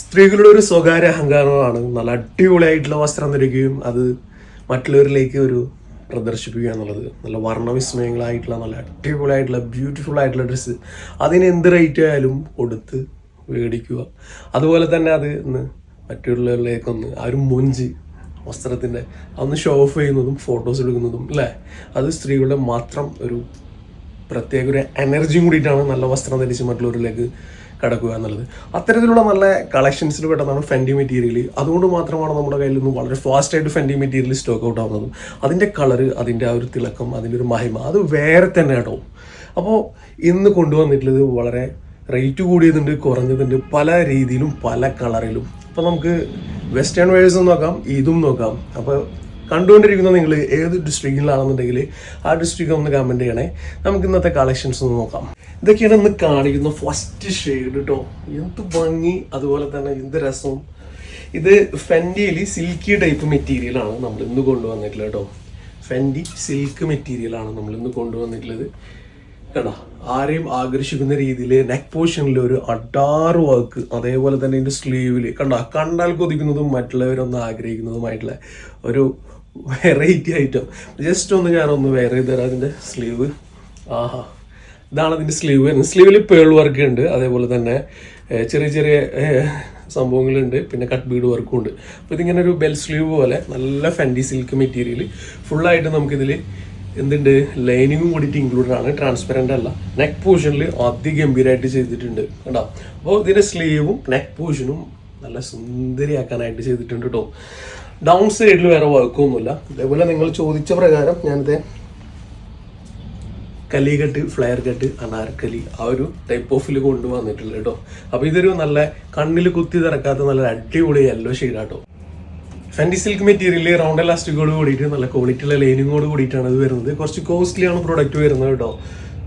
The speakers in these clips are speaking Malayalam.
സ്ത്രീകളുടെ ഒരു സ്വകാര്യ അഹങ്കാരമാണ്. നല്ല അടിപൊളിയായിട്ടുള്ള വസ്ത്രം ധരിക്കുകയും അത് മറ്റുള്ളവരിലേക്ക് ഒരു പ്രദർശിപ്പിക്കുക എന്നുള്ളത്. നല്ല വർണവിസ്മയങ്ങളായിട്ടുള്ള നല്ല അടിപൊളിയായിട്ടുള്ള ബ്യൂട്ടിഫുൾ ആയിട്ടുള്ള ഡ്രസ്സ് അതിന് എന്ത് റേറ്റ് ആയാലും കൊടുത്ത് മേടിക്കുക. അതുപോലെ തന്നെ അത് ഇന്ന് മറ്റുള്ളവരിലേക്കൊന്ന് ആ ഒരു മൊഞ്ച് വസ്ത്രത്തിന്റെ അന്ന് ഷോ ഓഫ് ചെയ്യുന്നതും ഫോട്ടോസ് എടുക്കുന്നതും അല്ലേ? അത് സ്ത്രീകളുടെ മാത്രം ഒരു പ്രത്യേക ഒരു എനർജിയും കൂടിയിട്ടാണ് നല്ല വസ്ത്രം ധരിച്ച് മറ്റുള്ളവരിലേക്ക് കടക്കുക എന്നുള്ളത്. അത്തരത്തിലുള്ള നല്ല കളക്ഷൻസിൽ പെട്ടതാണ് ഫെൻഡി മെറ്റീരിയൽ അതുകൊണ്ട് മാത്രമാണ് നമ്മുടെ കയ്യിൽ നിന്നും വളരെ ഫാസ്റ്റ് ആയിട്ട് ഫെൻഡി മെറ്റീരിയൽ സ്റ്റോക്ക് ഔട്ട് ആവുന്നത്. അതിന്റെ കളറ് അതിന്റെ ആ ഒരു തിളക്കം അതിന്റെ ഒരു മഹിമ അത് വേറെ തന്നെ കേട്ടോ. അപ്പോൾ ഇന്ന് കൊണ്ടുവന്നിട്ടുള്ളത് വളരെ റേറ്റ് കൂടിയതുണ്ട് കുറഞ്ഞതുണ്ട് പല രീതിയിലും പല കളറിലും അപ്പോൾ നമുക്ക് വെസ്റ്റേൺ വേഴ്സും നോക്കാം ഇതും നോക്കാം. അപ്പോൾ കണ്ടുകൊണ്ടിരിക്കുന്ന നിങ്ങൾ ഏത് ഡിസ്ട്രിക്റ്റിലാണെന്നുണ്ടെങ്കിൽ ആ ഡിസ്ട്രിക്റ്റ് ഒന്ന് കമന്റ് ചെയ്യണേ. നമുക്ക് ഇന്നത്തെ കളക്ഷൻസ് ഒന്ന് നോക്കാം. ഇതൊക്കെയാണ് ഇന്ന് കാണിക്കുന്ന ഫസ്റ്റ് ഷെയ്ഡ് കേട്ടോ എന്ത് ഭംഗി അതുപോലെ തന്നെ എന്ത് രസവും. ഇത് ഫെൻഡിയിൽ സിൽക്കി ടൈപ്പ് മെറ്റീരിയലാണ് നമ്മൾ ഇന്ന് കൊണ്ടുവന്നിട്ടുള്ളത് കേട്ടോ. ഫെൻഡി സിൽക്ക് മെറ്റീരിയലാണ് നമ്മൾ ഇന്ന് കൊണ്ടുവന്നിട്ടുള്ളത്. കേട്ടോ ആരെയും ആകർഷിക്കുന്ന രീതിയിൽ നെക്ക് പോർഷനിൽ ഒരു അഡാറ് വർക്ക് അതേപോലെ തന്നെ ഇതിന്റെ സ്ലീവിൽ കണ്ടോ കണ്ടാൽ കൊതിക്കുന്നതും മറ്റുള്ളവരൊന്നും ആഗ്രഹിക്കുന്നതുമായിട്ടുള്ള ഒരു വെറൈറ്റി ഐറ്റം ജസ്റ്റ് ഒന്ന് ഞാനൊന്ന് വെയർ ചെയ്ത് തരാം അതിന്റെ സ്ലീവ് ആഹാ. ഇതാണ് അതിന്റെ സ്ലീവ് വരുന്നത്. സ്ലീവിൽ പേൾ വർക്ക് ഉണ്ട്. അതേപോലെ തന്നെ ചെറിയ ചെറിയ സംഭവങ്ങളുണ്ട്. പിന്നെ കട്ട് ബീഡ് വർക്കും ഉണ്ട്. അപ്പോൾ ഇതിങ്ങനെ ഒരു ബെൽ സ്ലീവ് പോലെ നല്ല ഫാന്റി സിൽക്ക് മെറ്റീരിയൽ ഫുള്ളായിട്ട് നമുക്കിതിൽ എന്തുണ്ട്? ലൈനിങ്ങും കൂടിയിട്ട് ഇൻക്ലൂഡഡ് ആണ്. ട്രാൻസ്പെറന്റ് അല്ല. നെക്ക് പോർഷനിൽ അതിഗംഭീരമായിട്ട് ചെയ്തിട്ടുണ്ട്. കേട്ടോ അപ്പോൾ ഇതിന്റെ സ്ലീവും നെക്ക് പോർഷനും നല്ല സുന്ദരിയാക്കാനായിട്ട് ചെയ്തിട്ടുണ്ട് കേട്ടോ ഡൗൺ സൈഡിൽ വേറെ വർക്കൊന്നുമില്ല ഇതേപോലെ നിങ്ങൾ ചോദിച്ച പ്രകാരം ഞാനിത് kali cut flare cut Anarkali ആ ഒരു ടൈപ്പ് ഓഫിൽ കൊണ്ടുവന്നിട്ടുള്ളത് കേട്ടോ. അപ്പോൾ ഇതൊരു നല്ല കണ്ണിൽ കുത്തി തിറക്കാത്ത നല്ല അടിപൊളി യെല്ലോ ഷെയ്ഡാട്ടോ ഫെൻഡി സിൽക്ക് മെറ്റീരിയൽ റൗണ്ട് ഇലാസ്റ്റിക്കോട് കൂടിയിട്ട് നല്ല ക്വാളിറ്റിയുള്ള ലൈനിങ്ങോട് കൂടിയിട്ടാണ് ഇത് വരുന്നത്. കുറച്ച് കോസ്റ്റ്ലി ആണ് പ്രോഡക്റ്റ് വരുന്നത് കേട്ടോ.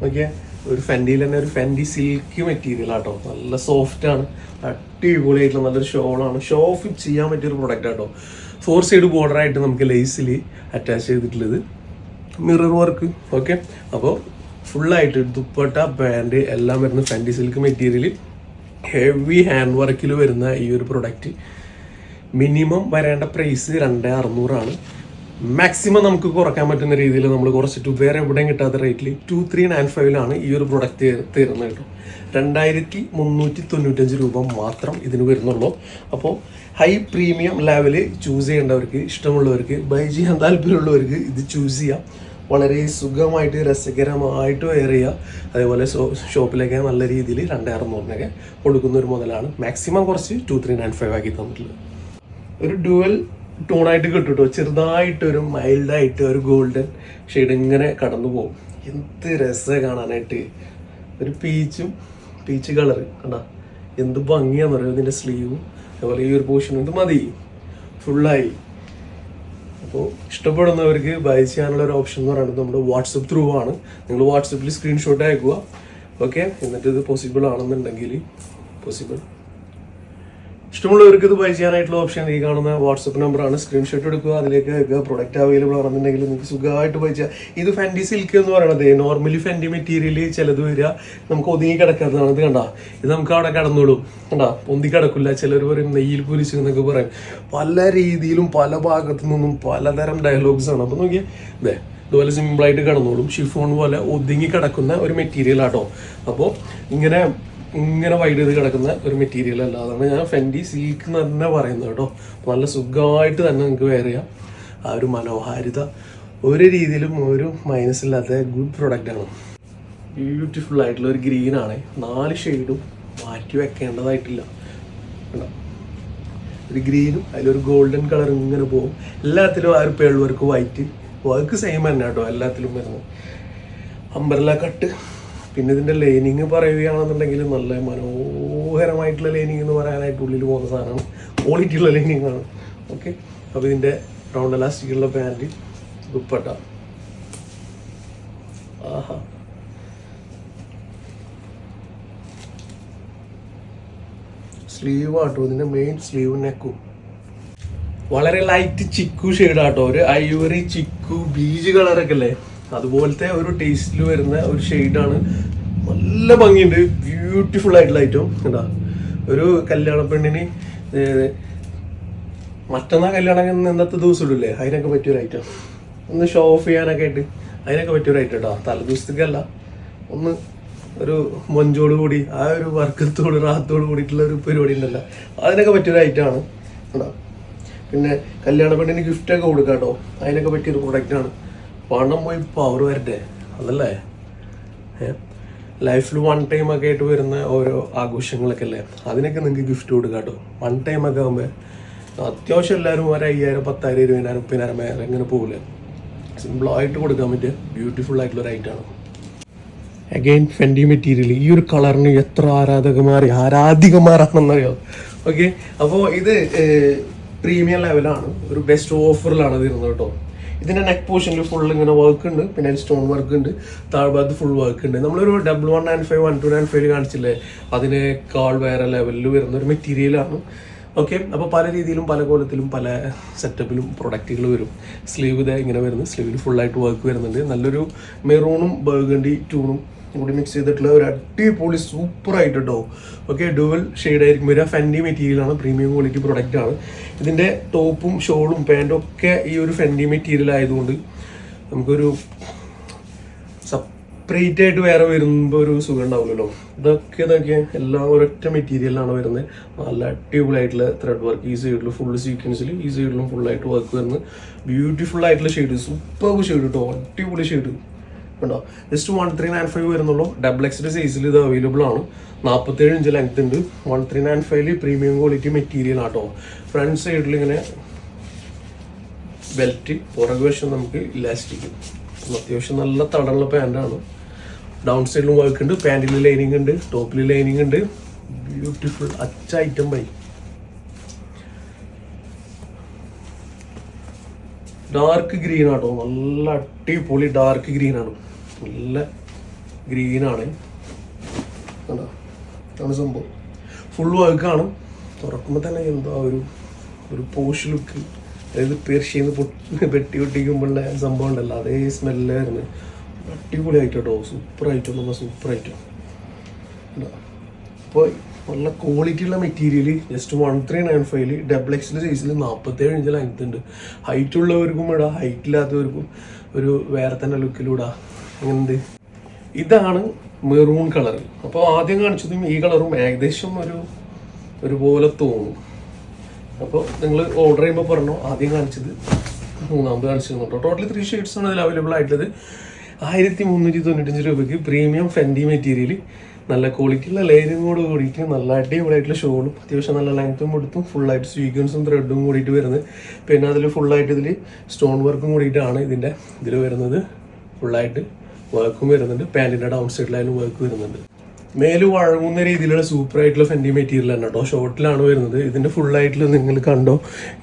ഓക്കെ ഒരു ഫെൻഡിയിൽ തന്നെ ഒരു ഫെൻഡി സിൽക്ക് മെറ്റീരിയൽ ആട്ടോ. നല്ല സോഫ്റ്റ് ആണ്. അടിപൊളിയായിട്ടുള്ള നല്ലൊരു ഷോളാണ് ഷോ ഓഫ് ചെയ്യാൻ പറ്റിയൊരു പ്രൊഡക്റ്റ് ആട്ടോ. ഫോർ സൈഡ് ബോർഡറായിട്ട് നമുക്ക് ലേസിൽ അറ്റാച്ച് ചെയ്തിട്ടുള്ളത്. മിറർ വർക്ക് ഓക്കെ അപ്പോൾ ഫുള്ളായിട്ട് ദുപ്പട്ട പാന്റ് എല്ലാം വരുന്ന Fendi silk material heavy hand വർക്കിൽ വരുന്ന ഈ ഒരു പ്രൊഡക്റ്റ് മിനിമം വരേണ്ട പ്രൈസ് രണ്ട് അറുന്നൂറാണ്. മാക്സിമം നമുക്ക് കുറയ്ക്കാൻ പറ്റുന്ന രീതിയിൽ നമ്മൾ കുറച്ചിട്ട് വേറെ എവിടെയും കിട്ടാത്ത റേറ്റിൽ ടു ത്രീ നയൻ ഫൈവിലാണ് ഈ ഒരു പ്രൊഡക്റ്റ് തീർന്നത് കേട്ടോ. രണ്ടായിരത്തി മുന്നൂറ്റി തൊണ്ണൂറ്റഞ്ച് രൂപ മാത്രം ഇതിന് വരുന്നുള്ളൂ. അപ്പോൾ ഹൈ പ്രീമിയം ലെവൽ ചൂസ് ചെയ്യേണ്ടവർക്ക് ഇഷ്ടമുള്ളവർക്ക് ബൈ ചെയ്യാൻ താല്പര്യമുള്ളവർക്ക് ഇത് ചൂസ് ചെയ്യാം. വളരെ സുഖമായിട്ട് രസകരമായിട്ട് വെയർ ചെയ്യുക. അതേപോലെ ഷോപ്പിലൊക്കെ നല്ല രീതിയിൽ രണ്ട് അറുന്നൂറിനൊക്കെ കൊടുക്കുന്ന ഒരു മുതലാണ് മാക്സിമം കുറച്ച് ടു ത്രീ നയൻ ഫൈവ് ആക്കി തന്നിട്ടുള്ളത്. ഒരു ഡുവൽ ടോണായിട്ട് കിട്ടും കേട്ടോ ചെറുതായിട്ട് ഒരു മൈൽഡായിട്ട് ഒരു ഗോൾഡൻ ഷെയ്ഡ് ഇങ്ങനെ കടന്നു പോകും. എന്ത് രസം കാണാനായിട്ട്. ഒരു പീച്ചും പീച്ച് കളർ കണ്ടാ? എന്ത് ഭംഗിയാന്ന് പറയുന്നത് ഇതിന്റെ സ്ലീവും അതുപോലെ ഈ ഒരു പോർഷൻ ഇത് മതി. ഫുള്ളായി അപ്പോൾ ഇഷ്ടപ്പെടുന്നവർക്ക് ബൈ ചെയ്യാനുള്ള ഒരു ഓപ്ഷൻ എന്ന് പറയുന്നത് നമ്മുടെ വാട്സപ്പ് ത്രൂ ആണ്. നിങ്ങൾ വാട്സപ്പിൽ സ്ക്രീൻഷോട്ട് അയക്കുക. ഓക്കെ എന്നിട്ട് ഇത് പോസിബിൾ ആണെന്നുണ്ടെങ്കിൽ പോസിബിൾ ഇഷ്ടമുള്ളവർക്ക് ഇത് ബൈ ചെയ്യാനായിട്ടുള്ള ഓപ്ഷൻ ഈ കാണുന്ന വാട്സപ്പ് നമ്പറാണ് സ്ക്രീൻഷോട്ട് എടുക്കുക. അതിലേക്ക് അയക്കുക പ്രൊഡക്റ്റ് അവൈലബിൾ ആണെന്നുണ്ടെങ്കിൽ നിങ്ങൾക്ക് സുഖമായിട്ട് ബൈ ചെയ്യാം ഇത് ഫെൻഡി സിൽക്ക് എന്ന് പറയുന്നത് നോർമലി ഫെൻഡി മെറ്റീരിയൽ ചിലത് വരിക നമുക്ക് ഒതുങ്ങി കിടക്കാത്തതാണ്. ഇത് കണ്ട? ഇത് നമുക്ക് അവിടെ കിടന്നോളൂ. കണ്ട? പൊന്തി കിടക്കില്ല. ചിലർ പറയും നെയ്യിൽ പൊരിച്ചു എന്നൊക്കെ പറയും. പല രീതിയിലും പല ഭാഗത്തു നിന്നും പലതരം ഡയലോഗ്സ് ആണ്. അപ്പോൾ നോക്കിയാൽ ഇതേ ഇതുപോലെ സിമ്പിളായിട്ട് കിടന്നോളും. ഷിഫോൺ പോലെ ഒതുങ്ങി കിടക്കുന്ന ഒരു മെറ്റീരിയൽ ആട്ടോ. അപ്പോൾ ഇങ്ങനെ ഇങ്ങനെ വൈഡ് ചെയ്ത് കിടക്കുന്ന ഒരു മെറ്റീരിയൽ അല്ല. അതാണ് ഞാൻ ഫെൻഡി സിൽക്ക് എന്ന് തന്നെ പറയുന്നത് കേട്ടോ. നല്ല സുഖമായിട്ട് തന്നെ നിങ്ങൾക്ക് വെയർ ചെയ്യാം. ആ ഒരു മനോഹാരിത ഒരു രീതിയിലും ഒരു മൈനസ് ഇല്ലാത്ത ഗുഡ് പ്രൊഡക്റ്റ് ആണ്. ബ്യൂട്ടിഫുൾ ആയിട്ടുള്ള ഒരു ഗ്രീൻ ആണ്. നാല് ഷെയ്ഡും മാറ്റി വെക്കേണ്ടതായിട്ടില്ല. കണ്ടോ? ഒരു ഗ്രീനും അതിലൊരു ഗോൾഡൻ കളർ ഇങ്ങനെ പോകും. എല്ലാത്തിലും ആ ഒരു പേൾ വൈറ്റ് വർക്ക് സെയിം തന്നെ കേട്ടോ. എല്ലാത്തിലും വരുന്നത്. അമ്പർല കട്ട് പിന്നെ ഇതിന്റെ ലൈനിങ് പറയുകയാണെന്നുണ്ടെങ്കിൽ നല്ല മനോഹരമായിട്ടുള്ള ലൈനിങ് എന്ന് പറയാനായിട്ട് ഉള്ളിൽ പോകുന്ന സാധനമാണ് ക്വാളിറ്റി ഉള്ള ലൈനിങ് ആണ്. ഓക്കെ അപ്പോൾ ഇതിന്റെ റൗണ്ട് എലാസ്റ്റിക്കുള്ള പാന്റ് ദുപ്പട്ട. ആഹാ. സ്ലീവ് ആട്ടോ ഇതിന്റെ മെയിൻ സ്ലീവ് നെക്കും വളരെ ലൈറ്റ് ചിക്കു ഷെയ്ഡാട്ടോ ഒരു ഐവറി ചിക്കു ബീജ് കളറൊക്കെ അല്ലേ? അതുപോലത്തെ ഒരു ടേസ്റ്റിൽ വരുന്ന ഒരു ഷെയ്ഡാണ് നല്ല ഭംഗിയുണ്ട്. ബ്യൂട്ടിഫുൾ ആയിട്ടുള്ള ഐറ്റം എന്താ ഒരു കല്യാണ പെണ്ണിന് മറ്റന്നാ കല്യാണം ഇന്നത്തെ ദിവസം ഇടില്ലേ അതിനൊക്കെ പറ്റിയൊരു ഐറ്റം ഒന്ന് ഷോ ഓഫ് ചെയ്യാനൊക്കെ ആയിട്ട് അതിനൊക്കെ പറ്റിയൊരു ഐറ്റം കേട്ടോ തല ദിവസത്തേക്കല്ല ഒന്ന് ഒരു മൊഞ്ചോട് കൂടി ആ ഒരു വർക്കത്തോട് റാത്തോട് കൂടിയിട്ടുള്ള ഒരു പരിപാടി ഉണ്ടല്ലോ. അതിനൊക്കെ പറ്റിയൊരു ഐറ്റമാണ് കേട്ടോ പിന്നെ കല്യാണ പെണ്ണിന് ഗിഫ്റ്റൊക്കെ കൊടുക്കാം കേട്ടോ അതിനൊക്കെ പറ്റിയൊരു പ്രൊഡക്റ്റാണ് പണം പോയി പവർ വരട്ടെ? അതല്ലേ? ലൈഫിൽ വൺ ടൈം ഒക്കെ ആയിട്ട് വരുന്ന ഓരോ ആഘോഷങ്ങളൊക്കെ അല്ലേ? അതിനൊക്കെ നിങ്ങൾക്ക് ഗിഫ്റ്റ് കൊടുക്കാം കേട്ടോ. വൺ ടൈം ഒക്കെ ആകുമ്പോൾ അത്യാവശ്യം എല്ലാവരും ഒരു അയ്യായിരം പത്തായിരം ഇരുപതിനായിരം മുപ്പതിനായിരം മേലെ ഇങ്ങനെ പോകില്ല സിമ്പിളായിട്ട് കൊടുക്കാൻ പറ്റിയ ബ്യൂട്ടിഫുൾ ആയിട്ടുള്ള ഒരു ഐറ്റാണ് അഗൈൻ ഫെൻഡി മെറ്റീരിയൽ ഈ ഒരു കളറിന് എത്ര ആരാധകന്മാർ ആരാധികമാരാണെന്നറിയോ? ഓക്കെ അപ്പോൾ ഇത് പ്രീമിയം ലെവലാണ് ഒരു ബെസ്റ്റ് ഓഫറിലാണ് തരുന്നത് കേട്ടോ. ഇതിന്റെ നെക്ക് പോർഷനിൽ ഫുൾ ഇങ്ങനെ വർക്ക് ഉണ്ട്. പിന്നെ സ്റ്റോൺ വർക്ക് ഉണ്ട്. താഴ്ഭാഗത്ത് ഫുൾ വർക്ക് ഉണ്ട്. നമ്മളൊരു double one nine five one two nine five കാണിച്ചില്ലേ? അതിനേക്കാൾ വേറെ ലെവലിൽ വരുന്ന ഒരു മെറ്റീരിയലാണ് ഓക്കെ അപ്പോൾ പല രീതിയിലും പല കോലത്തിലും പല സെറ്റപ്പിലും പ്രൊഡക്റ്റുകൾ വരും. സ്ലീവ് ഇതേ ഇങ്ങനെ വരുന്നു സ്ലീവിൽ ഫുള്ളായിട്ട് വർക്ക് വരുന്നുണ്ട്. നല്ലൊരു മെറൂണും ബർഗണ്ടി ട്യൂണും കൂടി മിക്സ് ചെയ്തിട്ടുള്ള ഒരു അടിപൊളി സൂപ്പർ ആയിട്ട് കേട്ടോ ഓക്കെ ഡുവൽ ആയിരിക്കും. വരിക ഫെൻഡി മെറ്റീരിയലാണ് പ്രീമിയം ക്വാളിറ്റി പ്രൊഡക്റ്റ് ആണ്. ഇതിന്റെ ടോപ്പും ഷോളും പാന്റും ഒക്കെ ഈ ഒരു ഫെൻഡി മെറ്റീരിയൽ ആയതുകൊണ്ട് നമുക്കൊരു സെപ്പറേറ്റ് ആയിട്ട് വേറെ വരുമ്പോൾ ഒരു സുഖം ഉണ്ടാവില്ലല്ലോ. ഇതൊക്കെ ഇതൊക്കെ എല്ലാം ഒരൊറ്റ മെറ്റീരിയലാണ് വരുന്നത്. നല്ല അടിപൊളിയായിട്ടുള്ള ത്രെഡ് വർക്ക് ഈ സൈഡിൽ ഫുൾ സീക്വൻസിൽ ഈ സൈഡിലും ഫുള്ളായിട്ട് വർക്ക് വരുന്നത്. ബ്യൂട്ടിഫുൾ ആയിട്ടുള്ള ഷെയ്ഡ് സൂപ്പർ ഷെയ്ഡ് കേട്ടോ അടിപൊളി ഷെയ്ഡ് കണ്ടോ just one three nine five വരുന്നുള്ളൂ. ഡബിൾ എക്സിന്റെ സൈസിൽ ഇത് അവൈലബിൾ ആണ്. നാൽപ്പത്തേഴ് ഇഞ്ച് ലെങ്ത് ഉണ്ട്. വൺ ത്രീ നയൻ ഫൈവിൽ പ്രീമിയം ക്വാളിറ്റി മെറ്റീരിയൽ ആട്ടോ ഫ്രണ്ട് സൈഡിൽ ഇങ്ങനെ ബെൽറ്റ് പുറകു വശം നമുക്ക് ഇലാസ്റ്റിക് അത്യാവശ്യം നല്ല തടമുള്ള പാന്റാണ് ഡൗൺ സൈഡിലും വർക്ക് ഉണ്ട്. പാന്റിൽ ലൈനിങ് ഉണ്ട്. ടോപ്പിൽ ലൈനിങ് ഉണ്ട്. ബ്യൂട്ടിഫുൾ അച്ച ഐറ്റം ബൈ ഡാർക്ക് ഗ്രീൻ ആട്ടോ. നല്ല അടിപൊളി ഡാർക്ക് ഗ്രീൻ ആണ്. നല്ല ഗ്രീൻ ആണ്. ആണ് സംഭവം. ഫുൾ വർക്കാണ് തുറക്കുമ്പോൾ തന്നെ എന്താ ഒരു ഒരു പോഷ് ലുക്ക് അതായത് പേർഷ്യന്ന് പൊട്ടി വെട്ടി പൊട്ടിക്കുമ്പോഴുള്ള സംഭവം ഉണ്ടല്ലോ. അതേ സ്മെല്ലായിരുന്നു സൂപ്പർ ആയിട്ടോ. നമ്മൾ സൂപ്പർ ആയിട്ടോ. അപ്പോൾ നല്ല ക്വാളിറ്റി ഉള്ള material just one three nine ഫൈവിൽ ഡബിൾ എക്സിൽ സൈസിൽ നാൽപ്പത്തേഴ് ഇഞ്ച് ലെങ്ത് ഉണ്ട്. ഹൈറ്റ് ഉള്ളവർക്കും ഇടാം ഹൈറ്റ് ഇല്ലാത്തവർക്കും ഒരു വേറെ തന്നെ ലുക്കിലൂടെ അങ്ങനെയുണ്ട് ഇതാണ് മെറൂൺ കളർ അപ്പോൾ ആദ്യം കാണിച്ചതും ഈ കളറും ഏകദേശം ഒരു ഒരുപോലെ തോന്നും. അപ്പോൾ നിങ്ങൾ ഓർഡർ ചെയ്യുമ്പോൾ പറഞ്ഞു? ആദ്യം കാണിച്ചത് മൂന്നാമത് കാണിച്ചത് കേട്ടോ ടോട്ടലി ത്രീ ഷെയ്ഡ്സ് ആണ് ഇതിൽ അവൈലബിൾ ആയിട്ടുള്ളത്. ആയിരത്തി മുന്നൂറ്റി തൊണ്ണൂറ്റഞ്ച് രൂപയ്ക്ക് പ്രീമിയം ഫെൻഡി മെറ്റീരിയൽ നല്ല ക്വാളിറ്റിയുള്ള ലെയറിങ്ങോട് കൂടിയിട്ട് നല്ല അടിപൊളിയായിട്ടുള്ള ഷോളും അത്യാവശ്യം നല്ല ലെങ്ത്തും കൊടുത്തും ഫുള്ളായിട്ട് സ്വീക്വൻസും ത്രെഡും കൂടിയിട്ട് വരുന്നത്. പിന്നെ അതിൽ ഫുള്ളായിട്ട് ഇതിൽ സ്റ്റോൺ വർക്കും കൂടിയിട്ടാണ് ഇതിന്റെ ഇതിൽ വരുന്നത്. ഫുള്ളായിട്ട് വർക്കും വരുന്നുണ്ട്. പാന്റിന്റെ ഡൗൺ സൈഡിലായാലും വർക്ക് വരുന്നുണ്ട്. മേൽ വഴങ്ങുന്ന രീതിയിലുള്ള സൂപ്പർ ആയിട്ടുള്ള ഫെൻഡി മെറ്റീരിയൽ ആണ് കേട്ടോ ഷോർട്ടിലാണ് വരുന്നത്. ഇതിന്റെ ഫുൾ ആയിട്ടുള്ള നിങ്ങൾ കണ്ടോ?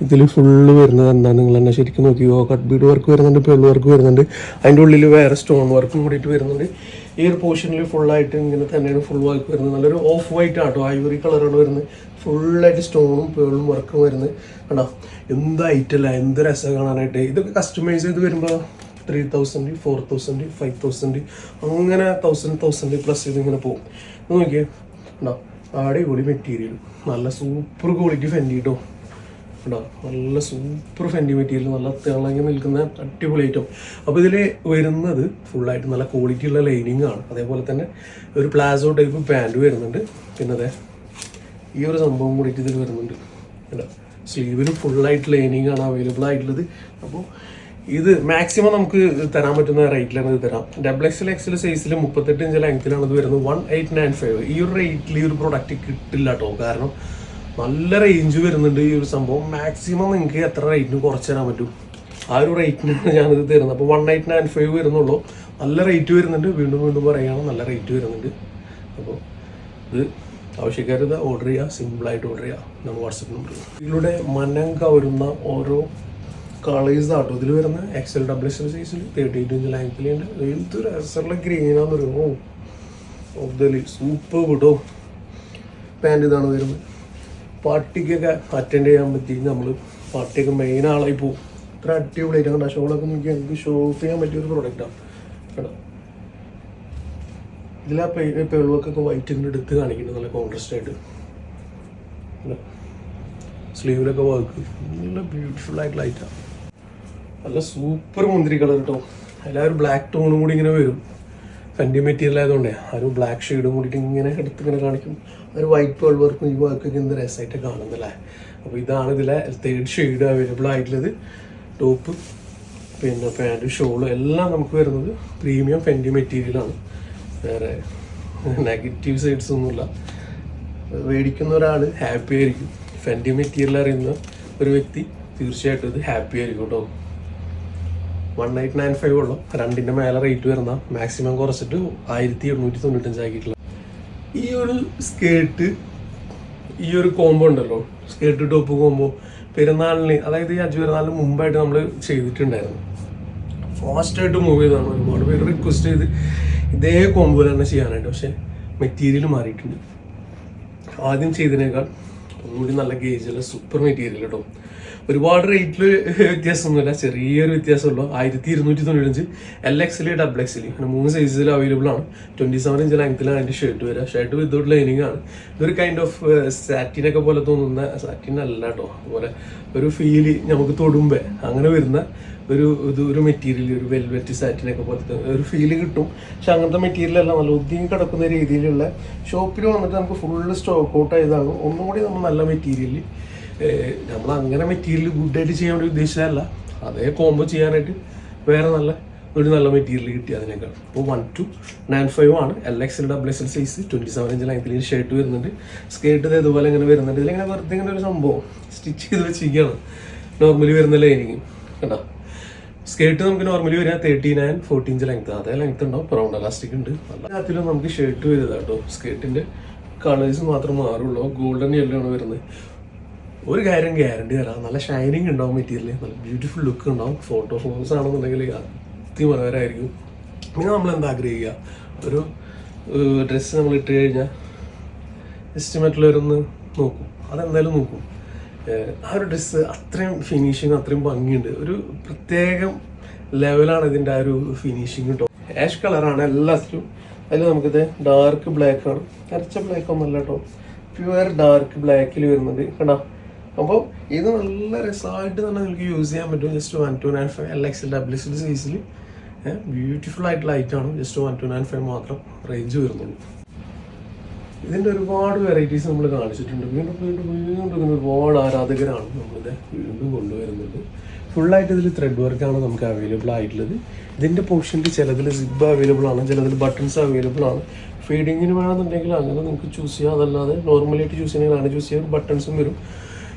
ഇതിൽ ഫുള്ള് വരുന്നത് എന്താണ് നിങ്ങൾ തന്നെ ശരിക്കും നോക്കിയോ കട്ട് ബീഡ് വർക്ക് വരുന്നുണ്ട് പേൾ വർക്ക് വരുന്നുണ്ട്. അതിന്റെ ഉള്ളിൽ വേറെ സ്റ്റോൺ വർക്കും കൂടിയിട്ട് വരുന്നുണ്ട്. ഈ ഒരു പോർഷനിൽ ഫുള്ളായിട്ട് ഇങ്ങനെ തന്നെയാണ് ഫുൾ വർക്ക് വരുന്നത്. നല്ലൊരു ഓഫ് വൈറ്റ് ആട്ടോ ഐവറി കളറാണ് വരുന്നത്. ഫുള്ളായിട്ട് സ്റ്റോണും പേളും വർക്കും വരുന്നത്. കണ്ടോ? എന്ത് ഐറ്റല്ല എന്ത് രസം കാണാനായിട്ട്. ഇതൊക്കെ കസ്റ്റമൈസ് ചെയ്ത് വരുമ്പോൾ three thousand four thousand five thousand അങ്ങനെ തൗസൻഡ് തൗസൻഡ് പ്ലസ് ചെയ്ത് ഇങ്ങനെ പോകും നോക്കിയേ. ഉണ്ടോ അടിപൊളി മെറ്റീരിയൽ നല്ല സൂപ്പർ ക്വാളിറ്റി ഫെൻഡി കേട്ടോ ഉണ്ടോ? നല്ല സൂപ്പർ ഫെൻഡി മെറ്റീരിയൽ നല്ല തിളങ്ങി നിൽക്കുന്ന അടിപൊളി ഐറ്റം അപ്പോൾ ഇതിൽ വരുന്നത് ഫുള്ളായിട്ട് നല്ല ക്വാളിറ്റി ഉള്ള ലൈനിങ് ആണ്. അതേപോലെ തന്നെ ഒരു പ്ലാസോ ടൈപ്പ് പാന്റ് വരുന്നുണ്ട്. പിന്നെ അതെ ഈ ഒരു സംഭവം കൂടിയിട്ട് ഇതിൽ വരുന്നുണ്ട്. കേട്ടോ സ്ലീവിന് ഫുള്ളായിട്ട് ലൈനിങ് ആണ് അവൈലബിൾ ആയിട്ടുള്ളത്. അപ്പോൾ ഇത് മാക്സിമം നമുക്ക് തരാൻ പറ്റുന്ന റേറ്റിലാണ് ഇത് തരാം. ഡബിൾ എക്സൽ എക്സൽ സൈസിൽ മുപ്പത്തെട്ട് ഇഞ്ച് ലെങ്ത്തിലാണ് ഇത് വരുന്നത്. വൺ എയ്റ്റ് നയൻ ഫൈവ് ഈ ഒരു റേറ്റിൽ ഈ ഒരു പ്രൊഡക്റ്റ് കിട്ടില്ല കേട്ടോ കാരണം നല്ല റേഞ്ച് വരുന്നുണ്ട് ഈ ഒരു സംഭവം. മാക്സിമം നിങ്ങൾക്ക് എത്ര റേറ്റിന് കുറച്ച് തരാൻ പറ്റും? ആ ഒരു റേറ്റിനാണ് ഞാനിത് തരുന്നത്. അപ്പോൾ വൺ എയ്റ്റ് നയൻ ഫൈവ് വരുന്നുള്ളൂ. നല്ല റേറ്റ് വരുന്നുണ്ട്. വീണ്ടും വീണ്ടും പറയുകയാണ് നല്ല റേറ്റ് വരുന്നുണ്ട്. അപ്പോൾ ഇത് ആവശ്യക്കാരത് ഓർഡർ ചെയ്യുക സിമ്പിളായിട്ട് ഓർഡർ ചെയ്യുക നമ്മൾ വാട്സപ്പ് നമ്പർ ഇതിലൂടെ മനം കവരുന്ന ഓരോ കളേഴ്സ് ആട്ടോ ഇതിൽ വരുന്ന. എക്സൽ ഡബിൾ എക്സൽ സൈസിൽ തേർട്ടി എയ്റ്റ് ഇഞ്ച് ലെങ്ത്തിലുണ്ട് എന്ത് എസറിലെ ഗ്രീനാന്ന് ഓ ഓഫ് ദ ലീ സൂപ്പർ കേട്ടോ പാന്റ് ഇതാണ് വരുന്നത് പാർട്ടിക്കൊക്കെ അറ്റൻഡ് ചെയ്യാൻ പറ്റി നമ്മൾ പാർട്ടിയൊക്കെ മെയിൻ ആളായി പോകും ഇത്ര അടിപൊളിയായിട്ട് കണ്ട? ഷോളൊക്കെ നോക്കി എനിക്ക് ഷോ ഓഫ് ചെയ്യാൻ പറ്റിയ ഒരു പ്രൊഡക്റ്റാണ് കേട്ടോ ഇതിൽ ആ പെളുവൊക്കെ ഇങ്ങനെ എടുത്ത് കാണിക്കുന്നുണ്ട് നല്ല കോൺട്രസ്റ്റ് ആയിട്ട്. സ്ലീവിലൊക്കെ വർക്ക് നല്ല ബ്യൂട്ടിഫുൾ ആയിട്ടുള്ള ലൈറ്റാണ് നല്ല സൂപ്പർ മുന്തിരി കളർ കേട്ടോ എല്ലാവരും ബ്ലാക്ക് ടോണും കൂടി ഇങ്ങനെ വരും. ഫെൻഡി മെറ്റീരിയൽ ആയതുകൊണ്ടേ ആ ഒരു ബ്ലാക്ക് ഷെയ്ഡും കൂടിയിട്ട് ഇങ്ങനെ എടുത്ത് ഇങ്ങനെ കാണിക്കും. ഒരു വൈറ്റ് പേൾ വർക്കും ഈ വർക്കൊക്കെ എന്ത് രസമായിട്ട് കാണുന്നല്ലേ അപ്പോൾ ഇതാണ് ഇതിലെ തേർഡ് ഷെയ്ഡ് അവൈലബിൾ ആയിട്ടുള്ളത്. ടോപ്പ് പിന്നെ പാന്റ് ഷോൾ എല്ലാം നമുക്ക് വരുന്നത് പ്രീമിയം ഫെൻഡി മെറ്റീരിയലാണ് വേറെ നെഗറ്റീവ് സൈഡ്സ് ഒന്നുമില്ല. മേടിക്കുന്ന ഒരാൾ ഹാപ്പി ആയിരിക്കും. ഫെൻഡി മെറ്റീരിയൽ അറിയുന്ന ഒരു വ്യക്തി തീർച്ചയായിട്ടും ഇത് ഹാപ്പി ആയിരിക്കും കേട്ടോ. വൺ എയ്റ്റ് നയൻ ഫൈവ് ഉള്ളു. രണ്ടിന്റെ മേലെ റേറ്റ് വരുന്ന മാക്സിമം കുറച്ചിട്ട് ആയിരത്തി എണ്ണൂറ്റി തൊണ്ണൂറ്റഞ്ചാക്കിയിട്ടുള്ള ഈ ഒരു സ്കേർട്ട് ഈ ഒരു കോംബോ ഉണ്ടല്ലോ. സ്കേർട്ട് ടോപ്പ് കോംബോ പെരുന്നാളിന് അതായത് ഈ അഞ്ച് പെരുന്നാളിന് മുമ്പായിട്ട് നമ്മൾ ചെയ്തിട്ടുണ്ടായിരുന്നു. ഫാസ്റ്റായിട്ട് മൂവ് ചെയ്താണ് ഒരുപാട് പേര് റിക്വസ്റ്റ് ചെയ്ത് ഇതേ കോംബോ തന്നെ ചെയ്യാനായിട്ട്. പക്ഷേ മെറ്റീരിയൽ മാറിയിട്ടുണ്ട്. ആദ്യം ചെയ്തതിനേക്കാൾ ഒന്നുകൂടി നല്ല ഗേജുള്ള സൂപ്പർ മെറ്റീരിയൽ കേട്ടോ ഒരുപാട് റേറ്റിൽ വ്യത്യാസമൊന്നുമില്ല. ചെറിയൊരു വ്യത്യാസമുള്ളൂ. ആയിരത്തി ഇരുന്നൂറ്റി തൊണ്ണൂറ്റഞ്ച് എൽ എക്സിൽ ഡബിൾ എക്സിൽ അങ്ങനെ മൂന്ന് സൈസിൽ അവൈലബിൾ ആണ്. ട്വന്റി സെവൻ ഇഞ്ച് ലെങ്ത്തിലാണ് അതിന്റെ ഷർട്ട് വരിക. ഷർട്ട് വിത്തൗട്ട് ലൈനിങ് ആണ്. ഇതൊരു കൈൻഡ് ഓഫ് സാറ്റിനൊക്കെ പോലെ തോന്നുന്ന സാറ്റിൻ അല്ല കേട്ടോ അതുപോലെ ഒരു ഫീൽ നമുക്ക് തൊടുമ്പേ അങ്ങനെ വരുന്ന ഒരു ഇത് ഒരു മെറ്റീരിയൽ ഒരു വെൽവെറ്റ് സാറ്റിനൊക്കെ പോലത്തെ ഒരു ഫീൽ കിട്ടും. പക്ഷെ അങ്ങനത്തെ മെറ്റീരിയൽ അല്ല. നല്ല ഒതുങ്ങി കിടക്കുന്ന രീതിയിലുള്ള ഷോപ്പിൽ വന്നിട്ട് നമുക്ക് ഫുള്ള് സ്റ്റോക്ക് ഔട്ട് ആയതാണ്. ഒന്നുകൂടി നമ്മൾ നല്ല മെറ്റീരിയൽ നമ്മൾ അങ്ങനെ മെറ്റീരിയൽ ഗുഡായിട്ട് ചെയ്യാൻ വേണ്ടി ഉദ്ദേശിച്ചതല്ല. അതേ കോംബോ ചെയ്യാനായിട്ട് വേറെ നല്ല ഒരു നല്ല മെറ്റീരിയൽ കിട്ടി അതിനേക്കാൾ. അപ്പോൾ വൺ ടു നയൻ ഫൈവ് ആണ്. എൽ എക്സിൽ S L size twenty seven inch ലെങ്ത്തിൽ ഷർട്ട് വരുന്നുണ്ട്. സ്കേർട്ട് ഇതുപോലെ ഇങ്ങനെ വരുന്നുണ്ട്. ഇതിലിങ്ങനെ വെറുതെ ഇങ്ങനെ ഒരു സംഭവം. സ്റ്റിച്ച് ചെയ്ത് വെച്ചിരിക്കുകയാണ്. നോർമലി വരുന്ന ലൈനിങ് കേട്ടോ സ്കേർട്ട് നമുക്ക് നോർമലി വരിക thirty nine forty inch length അതേ ലെങ്ത് ഉണ്ടാവും. റൗണ്ട് എലാസ്റ്റിക് ഉണ്ട്. എല്ലാത്തിലും നമുക്ക് ഷർട്ട് വരുന്നത് കേട്ടോ. സ്കേർട്ടിന്റെ കളേഴ്സ് മാത്രം മാറുള്ളൂ. ഗോൾഡൻ യെല്ലോ ആണ് വരുന്നത്. ഒരു കാര്യം ഗ്യാരണ്ടി തരാം. നല്ല ഷൈനിങ് ഉണ്ടാവും മെറ്റീരിയൽ നല്ല ബ്യൂട്ടിഫുൾ ലുക്ക് ഉണ്ടാവും. ഫോട്ടോ ഫോൺസ് ആണെന്നുണ്ടെങ്കിൽ അതിമനോഹരമായിരിക്കും പിന്നെ നമ്മൾ എന്താ ആഗ്രഹിക്കുക? ഒരു ഡ്രസ്സ് നമ്മൾ ഇട്ട് കഴിഞ്ഞാൽ ജസ്റ്റ് നോക്കും. അതെന്തായാലും നോക്കും. ആ ഒരു ഡ്രസ്സ് അത്രയും ഫിനിഷിങ് അത്രയും ഭംഗിയുണ്ട്. ഒരു പ്രത്യേകം ലെവലാണ് ഇതിന്റെ ആ ഒരു ഫിനിഷിങ് കേട്ടോ ആഷ് കളറാണ് എല്ലാത്തിലും. അതിൽ നമുക്കിത് ഡാർക്ക് ബ്ലാക്ക് ആണ്. അരച്ച ബ്ലാക്ക് ഒന്നല്ല കേട്ടോ പ്യുവർ ഡാർക്ക് ബ്ലാക്കിൽ വരുന്നുണ്ട്. കണ്ടോ? അപ്പോൾ ഇത് നല്ല രസമായിട്ട് തന്നെ നിങ്ങൾക്ക് യൂസ് ചെയ്യാൻ പറ്റും. Just one two nine five L X W X സൈസിൽ ബ്യൂട്ടിഫുൾ ആയിട്ടുള്ള ആണ്. Just one two nine five മാത്രം റേഞ്ച് വരുന്നുള്ളൂ. ഇതിന്റെ ഒരുപാട് വെറൈറ്റീസ് നമ്മൾ കാണിച്ചിട്ടുണ്ട്. വീണ്ടും വീണ്ടും വീണ്ടും ഇങ്ങനെ ഒരുപാട് ആരാധകരാണ് നമ്മളിത് വീണ്ടും കൊണ്ടുവരുന്നത്. ഫുള്ളായിട്ട് ഇതിൽ ത്രെഡ് വർക്കാണ് നമുക്ക് അവൈലബിൾ ആയിട്ടുള്ളത്. ഇതിന്റെ പോർഷനിൽ ചിലതിൽ സിബ് അവൈലബിൾ ആണ് ചിലതിൽ ബട്ടൺസ് അവൈലബിൾ ആണ്. ഫീഡിങ്ങിന് വേണമെന്നുണ്ടെങ്കിൽ അങ്ങനെ നിങ്ങൾക്ക് ചൂസ് ചെയ്യാം. അതല്ലാതെ നോർമലായിട്ട് ചൂസ് ചെയ്യണമെങ്കിൽ അങ്ങനെ ചൂസ് ചെയ്യാം ബട്ടൺസും വരും.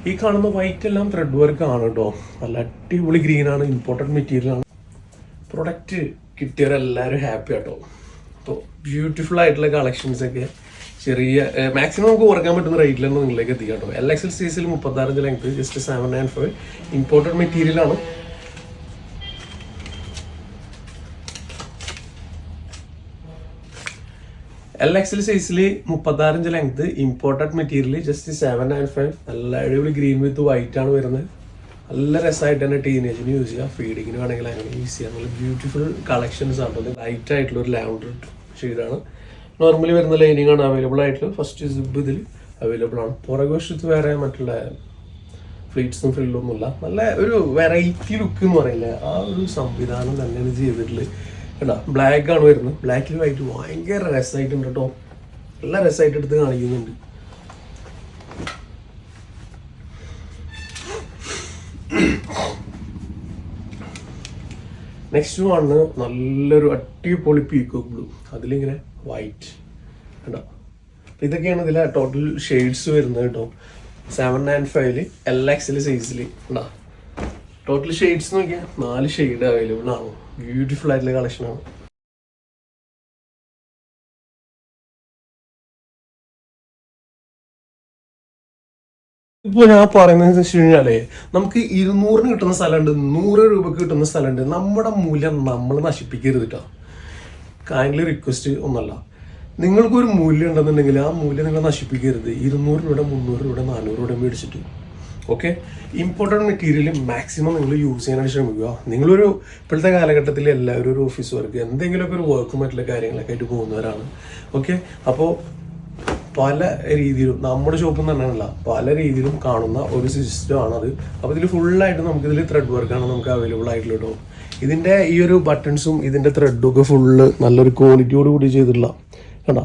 ഈ കാണുന്ന വൈറ്റ് എല്ലാം ത്രെഡ് വർക്ക് ആണ് കേട്ടോ നല്ല അടിപൊളി ഗ്രീൻ ആണ് ഇമ്പോർട്ടന്റ് മെറ്റീരിയൽ ആണ്. പ്രൊഡക്റ്റ് കിട്ടിയവരെല്ലാവരും ഹാപ്പി ആട്ടോ അപ്പോൾ ബ്യൂട്ടിഫുൾ ആയിട്ടുള്ള കളക്ഷൻസ് ഒക്കെ ചെറിയ മാക്സിമം നമുക്ക് കുറയ്ക്കാൻ പറ്റുന്ന റേറ്റിൽ നിങ്ങളിലേക്ക് എത്തിക്കാം കേട്ടോ എൽ എക്സ് എൽ സീസിൽ മുപ്പത്താറഞ്ച് length just seven nine five important material L എക്സിൽ സൈസിൽ മുപ്പത്താറിഞ്ച് length imported material just seven nine five നല്ല അടിപൊളി ഗ്രീൻ വിത്ത് വൈറ്റ് ആണ് വരുന്നത്. നല്ല രസമായിട്ട് തന്നെ ടീനേജിന് യൂസ് ചെയ്യാം. ഫീഡിങ്ങിന് വേണമെങ്കിൽ അങ്ങനെ യൂസ് ചെയ്യാം. നല്ല ബ്യൂട്ടിഫുൾ കളക്ഷൻസ് ആണ് ലൈറ്റ് ആയിട്ടുള്ള ഒരു ലാവണ്ടർ ഷെയ്ഡാണ് നോർമലി വരുന്ന ലൈനിങ് ആണ് അവൈലബിൾ ആയിട്ടുള്ളത്. ഫസ്റ്റ് സിബ് ഇതിൽ അവൈലബിൾ ആണ്. പുറകുവശത്ത് വേറെ മറ്റുള്ള ഫ്ലീറ്റ്സും ഫ്രില്ലൊന്നുമില്ല നല്ല ഒരു വെറൈറ്റി ലുക്ക് എന്ന് പറയില്ലേ? ആ ഒരു സംവിധാനം തന്നെയാണ് ചെയ്തിട്ടുള്ളത്. കേട്ടോ ബ്ലാക്ക് ആണ് വരുന്നത്. ബ്ലാക്കിൽ വൈറ്റ് ഭയങ്കര രസമായിട്ടുണ്ട് കേട്ടോ നല്ല രസമായിട്ട് എടുത്ത് കാണിക്കുന്നുണ്ട്. നെക്സ്റ്റ് വണ് നല്ലൊരു അടിപൊളി പീക്കോ ബ്ലൂ അതിലിങ്ങനെ വൈറ്റ് കേട്ടോ ഇതൊക്കെയാണ് ഇതിലെ ടോട്ടൽ ഷെയ്ഡ്സ് വരുന്നത് കേട്ടോ സെവൻ നയൻ ഫൈവിൽ എൽ എക്സിൽ സൈസിൽ കേട്ടോ ടോട്ടൽ ഷെയ്ഡ്സ് നോക്കിയാൽ നാല് ഷെയ്ഡ് അവൈലബിൾ ആണ്. ബ്യൂട്ടിഫുൾ ആയിട്ടുള്ള കളക്ഷനാണ് ഇപ്പോൾ ഞാൻ പറയുന്നത് വെച്ച് കഴിഞ്ഞാലേ നമുക്ക് ഇരുന്നൂറിന് കിട്ടുന്ന സ്ഥലമുണ്ട് നൂറ് രൂപക്ക് കിട്ടുന്ന സ്ഥലമുണ്ട്. നമ്മുടെ മൂല്യം നമ്മൾ നശിപ്പിക്കരുത് കേട്ടോ കൈൻഡ്ലി റിക്വസ്റ്റ് ഒന്നല്ല. നിങ്ങൾക്കൊരു മൂല്യം ഉണ്ടെന്നുണ്ടെങ്കിൽ ആ മൂല്യം നിങ്ങൾ നശിപ്പിക്കരുത്. ഇരുന്നൂറ് രൂപ മുന്നൂറ് രൂപ നാനൂറ് രൂപ മേടിച്ചിട്ട്. ഓക്കെ ഇമ്പോർട്ടന്റ് മെറ്റീരിയൽ മാക്സിമം നിങ്ങൾ യൂസ് ചെയ്യാനായിട്ട് ശ്രമിക്കുക. നിങ്ങളൊരു ഇപ്പോഴത്തെ കാലഘട്ടത്തിൽ എല്ലാവരും ഒരു ഓഫീസ് വർക്ക് എന്തെങ്കിലുമൊക്കെ ഒരു വർക്കും മറ്റുള്ള കാര്യങ്ങളൊക്കെ ആയിട്ട് പോകുന്നവരാണ്. ഓക്കെ അപ്പോൾ പല രീതിയിലും നമ്മുടെ ഷോപ്പിൽ നിന്ന് തന്നെയല്ല പല രീതിയിലും കാണുന്ന ഒരു സിസ്റ്റമാണ് അത്. അപ്പോൾ ഇതിൽ ഫുള്ളായിട്ട് നമുക്കിതിൽ ത്രെഡ് വർക്കാണ് നമുക്ക് അവൈലബിൾ ആയിട്ടുള്ള കേട്ടോ ഇതിന്റെ ഈ ഒരു ബട്ടൺസും ഇതിന്റെ ത്രെഡും ഒക്കെ ഫുള്ള് നല്ലൊരു ക്വാളിറ്റിയോട് കൂടി ചെയ്തിട്ടുള്ള കണ്ടോ?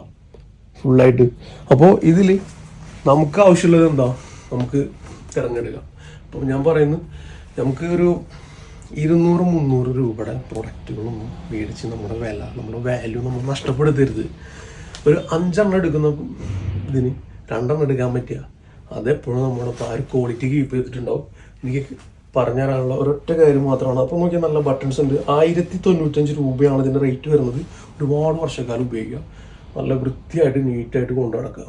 ഫുള്ളായിട്ട് അപ്പോൾ ഇതിൽ നമുക്ക് ആവശ്യമുള്ളത് എന്താ? നമുക്ക് തിരഞ്ഞെടുക്കാം അപ്പം ഞാൻ പറയുന്നു നമുക്ക് ഒരു ഇരുന്നൂറ് മുന്നൂറ് രൂപയുടെ പ്രൊഡക്റ്റുകളൊന്നും മേടിച്ച് നമ്മുടെ വില നമ്മുടെ വാല്യൂ നമ്മൾ നഷ്ടപ്പെടുത്തരുത്. ഒരു അഞ്ചെണ്ണം എടുക്കുന്ന ഇതിന് രണ്ടെണ്ണം എടുക്കാൻ പറ്റുക അതെപ്പോഴും നമ്മളപ്പോൾ ആ ഒരു ക്വാളിറ്റി കീപ്പ് ചെയ്തിട്ടുണ്ടാവും. എനിക്ക് പറഞ്ഞു തരാനുള്ള ഒരൊറ്റ കാര്യം മാത്രമാണ്. അപ്പോൾ നോക്കിയാൽ നല്ല ബട്ടൺസ് ഉണ്ട്. ആയിരത്തി തൊണ്ണൂറ്റഞ്ച് രൂപയാണ് ഇതിന്റെ റേറ്റ് വരുന്നത്. ഒരുപാട് വർഷക്കാലം ഉപയോഗിക്കുക. നല്ല വൃത്തിയായിട്ട് നീറ്റായിട്ട് കൊണ്ടു നടക്കുക.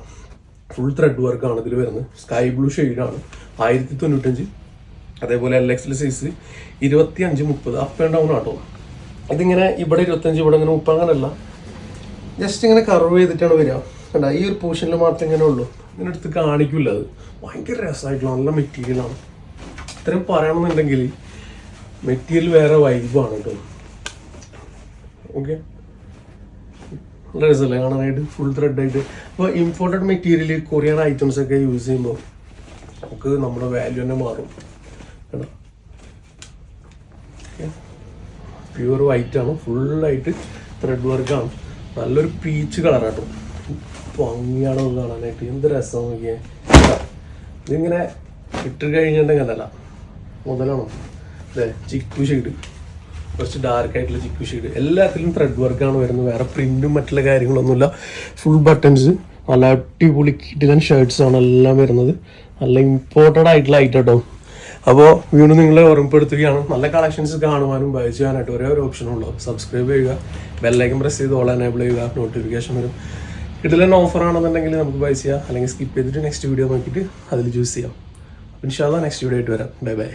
ഫുൾ ത്രെഡ് വർക്കാണ് ഇതിൽ വരുന്നത്. സ്കൈ ബ്ലൂ ഷെയ്ഡാണ് ആയിരത്തി തൊണ്ണൂറ്റഞ്ച് അതേപോലെ എൽ എക്സിൽ സൈസ് ഇരുപത്തി അഞ്ച് മുപ്പത് അപ്പ് ആൻഡ് ഡൗൺ ആട്ടോ. ഇതിങ്ങനെ ഇവിടെ ഇരുപത്തഞ്ച് ഇവിടെ ഇങ്ങനെ മുപ്പത് അങ്ങനല്ല. ജസ്റ്റ് ഇങ്ങനെ കർവ് ചെയ്തിട്ടാണ് വരിക. കണ്ട ഈ ഒരു പോർഷനിൽ മാത്രമേ ഇങ്ങനെ ഉള്ളൂ. ഇങ്ങനെ എടുത്ത് കാണിക്കില്ല അത്. ഭയങ്കര രസമായിട്ടുള്ള നല്ല മെറ്റീരിയലാണ് ഇത്രയും പറയണമെന്നുണ്ടെങ്കിൽ മെറ്റീരിയൽ വേറെ വൈബാണ് കേട്ടോ ഓക്കെ നല്ല രസമല്ലേ കാണാനായിട്ട്? ഫുൾ ത്രെഡായിട്ട് അപ്പോൾ ഇമ്പോർട്ടന്റ് മെറ്റീരിയൽ കൊറിയൻ ഐറ്റംസ് ഒക്കെ യൂസ് ചെയ്യുമ്പോൾ നമുക്ക് നമ്മുടെ വാല്യൂ തന്നെ മാറും. പ്യൂർ വൈറ്റ് ആണ്. ഫുള്ളായിട്ട് ത്രെഡ് വർക്കാണ് നല്ലൊരു പീച്ച് കളറാട്ടോ ഭംഗിയാണ് കാണാനായിട്ട്. എന്ത് രസം നോക്കിയേ. ഇതിങ്ങനെ ഇട്ട് കഴിഞ്ഞിട്ടുണ്ടെങ്കിൽ അതല്ല. മുതലാണോ? അല്ലേ ചിക്കു ഷെയ്ഡ് കുറച്ച് ഡാർക്ക് ആയിട്ടുള്ള ചിക്കു ഷെയ്ഡ് എല്ലാത്തിലും ത്രെഡ് വർക്കാണ് വരുന്നത്. വേറെ പ്രിന്റും മറ്റുള്ള കാര്യങ്ങളൊന്നുമില്ല. ഫുൾ ബട്ടൺസ് നല്ല അടിപൊളി കിടിലൻ ഷർട്ട്സ് ആണ് എല്ലാം വരുന്നത്. നല്ല ഇമ്പോർട്ടന്റ് ആയിട്ടുള്ള ഐറ്റം കേട്ടോ അപ്പോൾ വീണ്ടും നിങ്ങളെ ഓർമ്മപ്പെടുത്തുകയാണ്. നല്ല കളക്ഷൻസ് കാണുവാനും ബൈ ചെയ്യാനായിട്ട് ഒരേ ഒരു ഓപ്ഷൻ ഉള്ളൂ. സബ്സ്ക്രൈബ് ചെയ്യുക ബെല്ലൈക്കൻ പ്രസ് ചെയ്ത് ഓൾ എനേബിൾ ചെയ്യുക നോട്ടിഫിക്കേഷൻ വരും. കിടിലൻ ഓഫർ ആണെന്നുണ്ടെങ്കിൽ നമുക്ക് ബൈ ചെയ്യാം. അല്ലെങ്കിൽ സ്കിപ്പ് ചെയ്തിട്ട് നെക്സ്റ്റ് വീഡിയോ നോക്കിയിട്ട് അതിൽ ചൂസ് ചെയ്യാം. ഇൻഷാല്ല നെക്സ്റ്റ് വീഡിയോ ആയിട്ട് വരാം. Bye bye